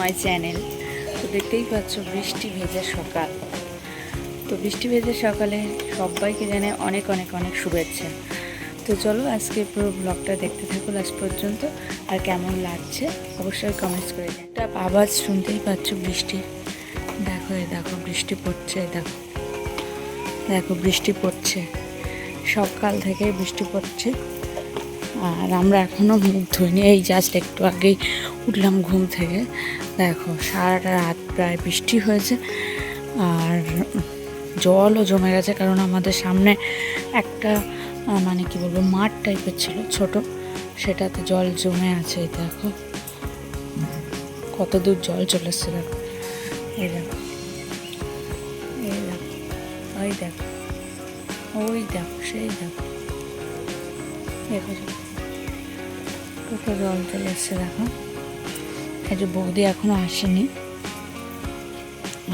My channel. তো দেখতেই পাচ্ছ বৃষ্টি ভেজা সকাল। তো বৃষ্টি ভেজা সকালে সবাইকে জানে অনেক অনেক অনেক শুভেচ্ছা। তো চলো আজকে পুরো ব্লগটা দেখতে থাকো লাস্ট পর্যন্ত। আর কেমন লাগছে অবশ্যই কমেন্টস করে। একটা আওয়াজ শুনতেই পাচ্ছ বৃষ্টি। দেখো এ দেখো, বৃষ্টি পড়ছে দেখো। দেখো, বৃষ্টি পড়ছে। সকাল থেকে বৃষ্টি পড়ছে। আর আমরা এখনও মুখ ধুইনি, এই জাস্ট একটু আগেই উঠলাম ঘুম থেকে। দেখো, সারাটা রাত প্রায় বৃষ্টি হয়েছে আর জলও জমে গেছে কারণ আমাদের সামনে একটা মানে কি বলব, মাঠ টাইপের ছিল, ছোট। সেটাতে জল জমে আছে দেখো। কত দূর জল চলে দেখো এই দেখো এই দেখো, ওই দেখো ওই দেখো, সেই দেখো। দেখো কত জল চলে এসছে, দেখো। এই যে বৌদি এখনও আসেনি।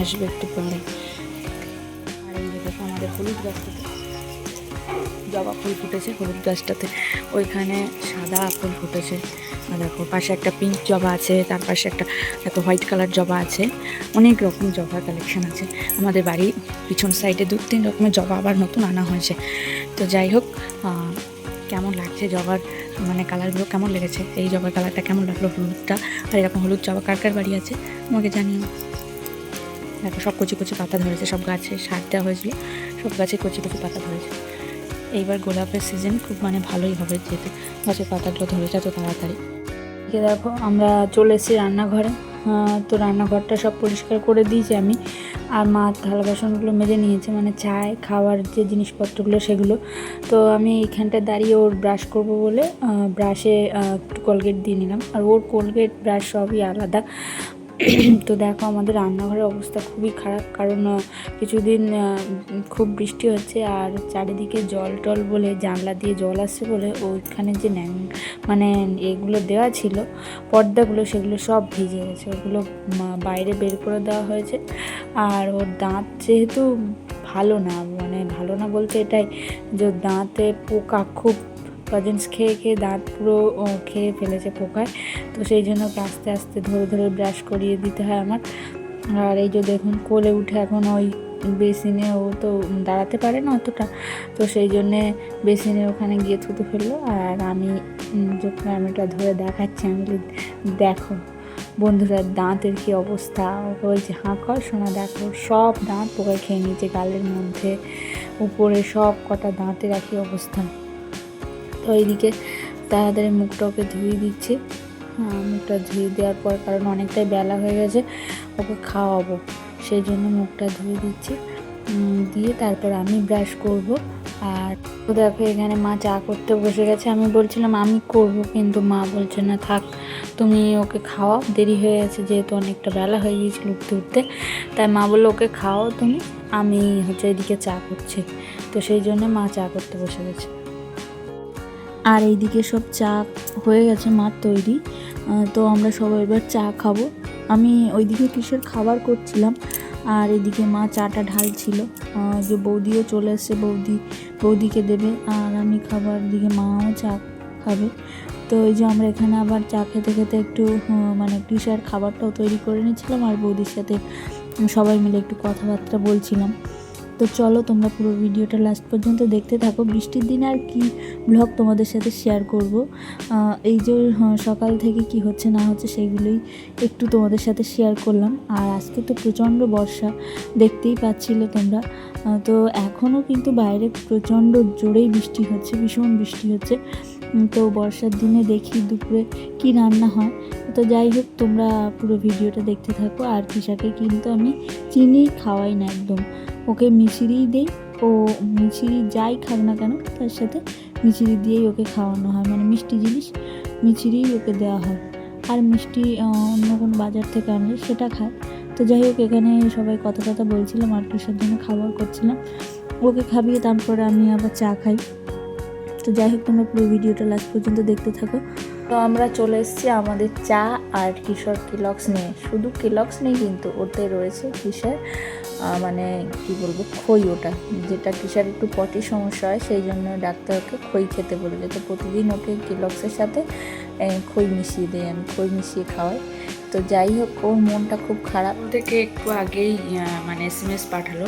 আসবে একটু পরে। আর এই দেখো আমাদের হলুদ গাছটাতে জবা ফুল ফুটেছে, হলুদ গাছটাতে ওইখানে সাদা ফুল ফুটেছে। আর দেখো পাশে একটা পিঙ্ক জবা আছে, তার পাশে একটা দেখো হোয়াইট কালার জবা আছে। অনেক রকম জবার কালেকশন আছে। আমাদের বাড়ি পিছন সাইডে দু তিন রকমের জবা আবার নতুন আনা হয়েছে। তো যাই হোক লাগছে জবার মানে কালারগুলো কেমন লেগেছে? এই জবার কালারটা কেমন লাগল হলুদটা? আর এরকম হলুদ জবা, কার কার বাড়ি আছে? আমাকে জানিও। দেখো, সব কচি কচি পাতা ধরেছে, সব গাছে সার দেওয়া হয়েছিল, সব গাছে কচি কচি পাতা ধরেছে। এইবার গোলাপের সিজন খুব মানে ভালোই হবে যেহেতু গাছের পাতাগুলো ধরেছে এত তাড়াতাড়ি। দেখো, আমরা চলে এসেছি রান্নাঘরে। তো রান্নাঘরটা সব পরিষ্কার করে দিয়েছি আমি। আর মা থালা বাসনগুলো মেজে নিয়েছে মানে চায়, খাওয়ার যে জিনিসপত্রগুলো সেগুলো। তো আমি এইখানটা দাঁড়িয়ে ওর ব্রাশ করব বলে ব্রাশে একটু কোলগেট দিয়ে নিলাম। আর ওর কোলগেট ব্রাশ সবই আলাদা। তো দেখো আমাদের রান্নাঘরের অবস্থা খুবই খারাপ, কারণ কিছুদিন খুব বৃষ্টি হচ্ছে আর চারিদিকে জল টল বলে, জানলা দিয়ে জল আসছে বলে ওইখানে যে ন্যাং মানে এগুলো দেওয়া ছিল, পর্দাগুলো সেগুলো সব ভিজে গেছে, ওগুলো বাইরে বের করে দেওয়া হয়েছে। আর ওর দাঁত যেহেতু ভালো না মানে ভালো না বলতে এটাই যে দাঁতে পোকা খুব কজেন্স খেয়ে খেয়ে দাঁত পুরো খেয়ে ফেলেছে পোকায়। তো সেই জন্য ওকে আস্তে আস্তে ধরে ধরে ব্রাশ করিয়ে দিতে হয় আমার। আর এই যে দেখুন কোলে উঠে এখন ওই বেসিনে ও তো দাঁড়াতে পারে না অতটা। তো সেই জন্যে বেসিনে ওখানে গিয়ে থুতু ফেলল। আর আমি যখন আমি এটা ধরে দেখাচ্ছি আমি বলি, দেখো বন্ধুরা দাঁতের কি অবস্থা? ওকে বলছে হাঁ কর শোনা দেখো সব দাঁত পোকায় খেয়ে নিয়েছে গালের মধ্যে। উপরে সব কটা দাঁতের একই অবস্থা। তো এইদিকে তাড়াতাড়ি মুখটা ওকে ধুয়ে দিচ্ছি। হ্যাঁ, মুখটা ধুয়ে দেওয়ার পর কারণ অনেকটাই বেলা হয়ে গেছে ওকে খাওয়াবো। সেই জন্য মুখটা ধুয়ে দিচ্ছি। দিয়ে তারপর আমি ব্রাশ করব। আর দেখো এখানে মা চা করতে বসে গেছে। আমি বলছিলাম আমি করব কিন্তু মা বলছে না থাক তুমি ওকে খাওয়াও। দেরি হয়ে গেছে যেহেতু অনেকটা বেলা হয়ে গিয়েছিল উঠতে উঠতে। তাই মা বলল ওকে খাওয়াও তুমি আমি হচ্ছে এদিকে চা করছি। তো সেই জন্য মা চা করতে বসে গেছে। আর এইদিকে সব চা হয়ে গেছে মার তৈরি। তো আমরা সবাই এবার চা খাব। আমি ওইদিকে কিসের খাবার করছিলাম, আর এদিকে মা চাটা ঢালছিল। যে বৌদিও চলে এসছে, বৌদি, বৌদিকে দেবে, আর আমি খাবার দিকে মাও চা খাবে। তো এই যে আমরা এখানে আবার চা খেতে খেতে একটু মানে কিসের খাবারটাও তৈরি করে নিয়েছিলাম, আর বৌদির সাথে সবাই মিলে একটু কথাবার্তা বলছিলাম। তো চলো তোমরা পুরো ভিডিওটা লাস্ট পর্যন্ত দেখতে থাকো। বৃষ্টির দিনে আর কি ব্লগ তোমাদের সাথে শেয়ার করব। এই যে সকাল থেকে কি হচ্ছে না হচ্ছে সেগুলোই একটু তোমাদের সাথে শেয়ার করলাম। আর আজকে তো প্রচণ্ড বর্ষা, দেখতেই পাচ্ছিলে তোমরা। তো এখনও কিন্তু বাইরে প্রচণ্ড জোরেই বৃষ্টি হচ্ছে, ভীষণ বৃষ্টি হচ্ছে। তো বর্ষার দিনে দেখি দুপুরে কি রান্না হয়। তো যাই হোক, তোমরা পুরো ভিডিওটা দেখতে থাকো। আর পিসাকে কিন্তু আমি চিনি খাওয়াই না একদম। ওকে মিশিরিই দেই ও মিশিরি যাই খাক না কেন তার সাথে মিচিড়ি দিয়েই ওকে খাওয়ানো হয়। মানে মিষ্টি জিনিস মিচিড়িই ওকে দেওয়া হয়। আর মিষ্টি অন্য কোনো বাজার থেকে আনলে সেটা খায়। তো যাই হোক এখানে সবাই কথা কথা বলছিলাম আর কিসের জন্য খাবার করছিলাম। ওকে খাবিয়ে তারপরে আমি আবার চা খাই। তো যাই হোক তোমরা পুরো ভিডিওটা লাস্ট পর্যন্ত দেখতে থাকো। তো আমরা চলে এসেছি আমাদের চা আর কিশোর কিলক্স নিয়ে। শুধু কিলক্স নেই কিন্তু ওতে রয়েছে আহ, মানে কি বলব, খই ওটা, যেটা কিসের একটু পটি সমস্যা হয়, সেই জন্য ডাক্তারকে খই খেতে বলেছে তো প্রতিদিন ওকে কিলক্সের সাথে খই মিশিয়ে দেয়, আমি খই মিশিয়ে খাওয়াই। তো যাই হোক, ওর মনটা খুব খারাপ। থেকে একটু আগেই মানে এস এম এস পাঠালো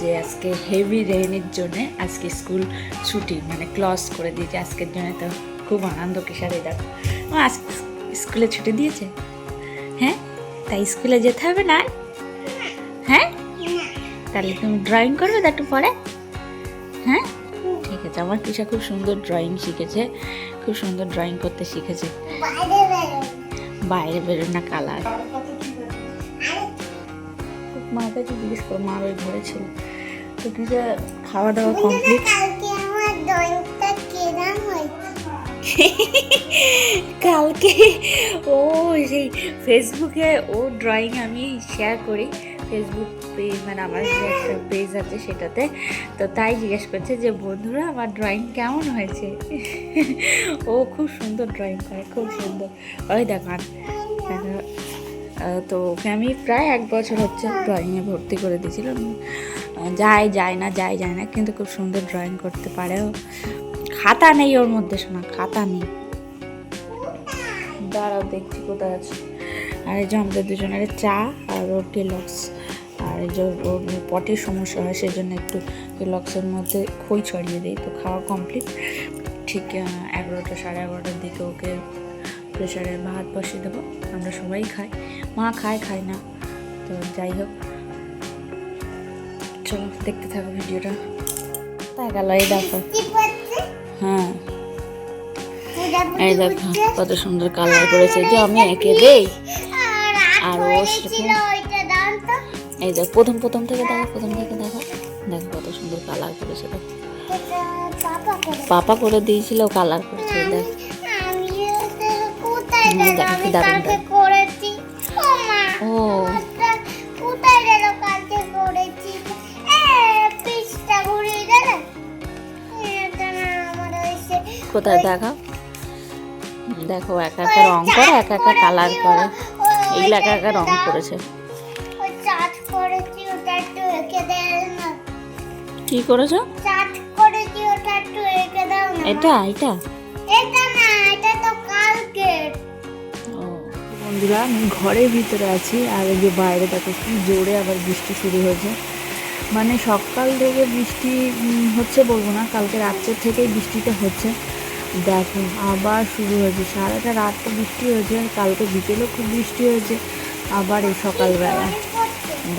যে আজকে হেভি রেইনের জন্য আজকে স্কুল ছুটি মানে ক্লস করে দিয়েছে আজকের জন্য। তো খুব আনন্দ কিসারে দেখো আজ স্কুলে ছুটি দিয়েছে? হ্যাঁ? তাই স্কুলে যেতে হবে না? হ্যাঁ? তাহলে তুমি ড্রয়িং করবে তো একটু পরে হ্যাঁ? ঠিক আছে আমার কিসা খুব সুন্দর ড্রয়িং শিখেছে খুব সুন্দর ড্রয়িং করতে শিখেছে। বাইরে বেরোন না কালার। মার কাছে জিজ্ঞেস করো মার ওই ঘরে ছিল তো কিসা খাওয়া দাওয়া কমপ্লিট কালকে ও সেই ফেসবুকে ও ড্রয়িং আমি শেয়ার করি ফেসবুক পেজ মানে আমার যে একটা পেজ আছে সেটাতে, তো তাই জিজ্ঞেস করছে যে, বন্ধুরা, আমার ড্রয়িং কেমন হয়েছে? ও খুব সুন্দর ড্রয়িং করে, খুব সুন্দর। ওই দেখান তো ওকে আমি প্রায় এক বছর হচ্ছে ড্রয়িংয়ে ভর্তি করে দিয়েছিলাম। যায় যায় না, যায় যায় না, কিন্তু খুব সুন্দর ড্রয়িং করতে পারে ও। খাতা নেই ওর মধ্যে, শোনা, খাতা নেই। দাঁড়াও, দেখছি কোথায় আছে। আর এই যে আমাদের দুজনের চা আর ওর টেলক্স আর এই যে পটের সমস্যা হয় সেই জন্য একটু লক্সের মধ্যে খই ছড়িয়ে দিই। তো খাওয়া কমপ্লিট। ঠিক এগারোটা, সাড়ে এগারোটার দিকে ওকে প্রেশারে ভাত বসিয়ে দেবো। আমরা সবাই খাই। মা খায় খায় না। তো যাই হোক। চলো, দেখতে থাকো ভিডিওটা। তাই গেল, এই দেখো। হ্যাঁ। এই দেখো, কত সুন্দর কালার করেছে। যে আমি এঁকে দেই। আর ও সেরকম- তো এই দেখ প্রথম প্রথম থেকে দেখো প্রথম থেকে দেখো। দেখো কত সুন্দর কালার করেছে দেখো। পাপা করে দিয়েছিল কালার করেছে দেখ। ও কোথায় দেখো? দেখো একা একা রং করে একা একা কালার করে। এগুলো একা একা রং করেছে। কি করেছ? চাট করেছি ওটা একটু এঁকে দাও না। এটা এটা? এটা না এটা তো কালকে। ও বন্ধুরা আমি ঘরের ভিতরে আছি আর এই যে বাইরে দেখো কি জোরে আবার বৃষ্টি শুরু হয়েছে। মানে সকাল থেকে বৃষ্টি হচ্ছে বলব না কালকে রাত্রের থেকেই বৃষ্টিটা হচ্ছে। দেখো আবার শুরু হয়েছে। সারাটা রাত তো বৃষ্টি হয়েছে আর কালকে বিকেলেও খুব বৃষ্টি হয়েছে আবার এই সকালবেলা।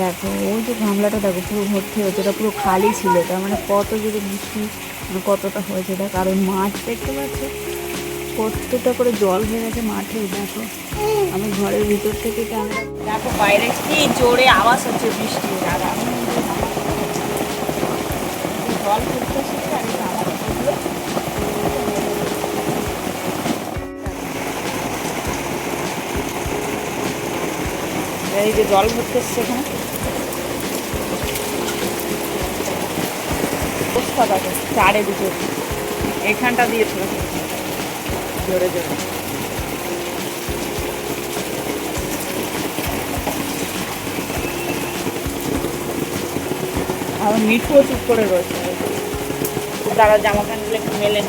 দেখো, ওই যে গামলাটা দেখো, পুরো ভর্তি হয়েছে ওটা পুরো খালি ছিল, তার মানে কত যদি বৃষ্টি মানে কতটা হয়েছে দেখ আর ওই মাছ দেখতে পাচ্ছ? কতটা করে জল হয়ে গেছে মাঠে, দেখো। আমি ঘরের ভিতর থেকে আমরা দেখো, বাইরে কি জোরে আওয়াজ হচ্ছে বৃষ্টি আর জল পড়তেছে এই যে জল ভরতে এসছে এখানে দেখো, চারিদিকে। এখানটা দিয়েছিল জোরে জোরে। আর মিঠুও চুপ করে রয়েছে। তারা জামা প্যান্টগুলো একটু মেলে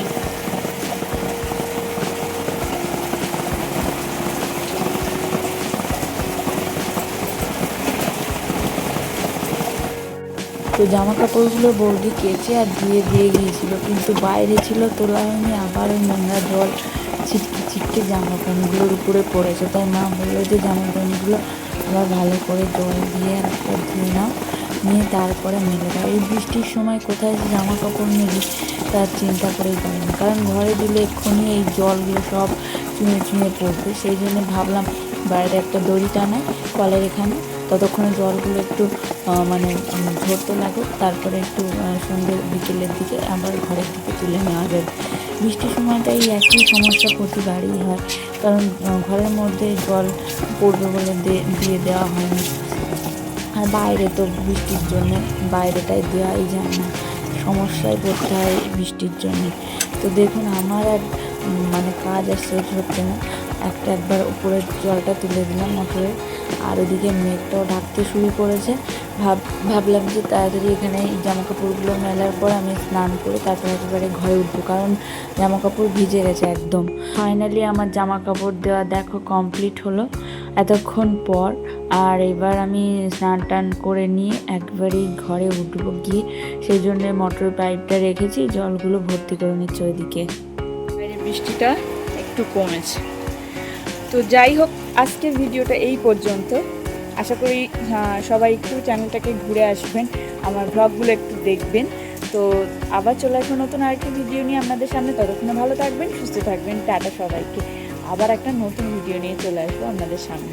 তো জামা কাপড়গুলো বৌদি কেচে আর ধুয়ে দিয়ে গিয়েছিল, কিন্তু বাইরে ছিল তোলা হয়নি আবার ওই নোংরা জল ছিটকে ছিটকে জামা প্যান্টগুলোর উপরে পড়েছে। তাই মা বলল যে জামা প্যান্টগুলো আবার ভালো করে জল দিয়ে আর একটা ধুয়ে নাও, নিয়ে তারপরে মেলে দাও। এই বৃষ্টির সময় কোথায় যে জামা কাপড় মেলি তার চিন্তা করেই পারি না। কারণ ঘরে দিলে এক্ষুনি এই জলগুলো সব চুঁয়ে চুঁয়ে পড়বে। সেই জন্য ভাবলাম, বাইরে একটা দড়ি টানাই, কলের এখানে, ততক্ষণে জলগুলো একটু মানে ঝরতে লাগুক, তারপরে একটু সন্ধ্যে বিকেলের দিকে আবার ঘরের দিকে তুলে নেওয়া যাবে। বৃষ্টির সময়টাই একই সমস্যা প্রতিবারই হয়, কারণ ঘরের মধ্যে জল পড়বে বলে দিয়ে দেওয়া হয়নি। আর বাইরে তো বৃষ্টির জন্য, বাইরেটাই দেওয়াই যায় না। সমস্যায় পড়তে হয় বৃষ্টির জন্য। তো দেখুন, আমার আর মানে কাজ আর শেষ হচ্ছে না। একটা একবার উপরের জলটা তুলে দিলাম মোটরে আর ওদিকে মেঘটাও ঢাকতে শুরু করেছে। ভাব, ভাবলাম যে তাড়াতাড়ি এখানে এই জামা কাপড়গুলো মেলার পর আমি স্নান করে তারপর একেবারে ঘরে উঠবো, কারণ জামা কাপড় ভিজে গেছে একদম। ফাইনালি আমার জামা কাপড় দেওয়া দেখো কমপ্লিট হলো এতক্ষণ পর। আর এবার আমি স্নান টান করে নিয়ে একবারেই ঘরে উঠবো গিয়ে। সেই জন্যে মোটর পাইপটা রেখেছি, জলগুলো ভর্তি করে নিচ্ছে ওইদিকে। বৃষ্টিটা একটু কমেছে। তো যাই হোক, আজকের ভিডিওটা এই পর্যন্ত। আশা করি সবাই একটু চ্যানেলটাকে ঘুরে আসবেন, আমার ব্লগগুলো একটু দেখবেন। তো আবার চলে আসব নতুন আরেকটি ভিডিও নিয়ে আপনাদের সামনে। ততক্ষণে ভালো থাকবেন, সুস্থ থাকবেন। টাটা সবাইকে। আবার একটা নতুন ভিডিও নিয়ে চলে আসব আপনাদের সামনে।